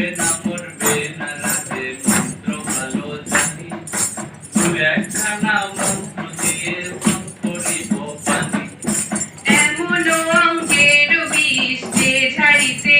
পড়বে না পড়বে না রাতে, মন্ত্র ভালো জানি। দু একখানা মন্ত্র দিয়ে করিব পানি। এমন অঙ্কের বিষ যে ঝাড়িতে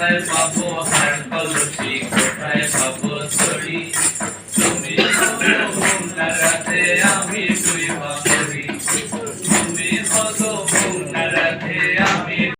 কোথায় পাবো স্যাম্পল রুটি কোথায় পাবো ছড়ি তুমি রাতে আমি তুই ভাবি তুমি কত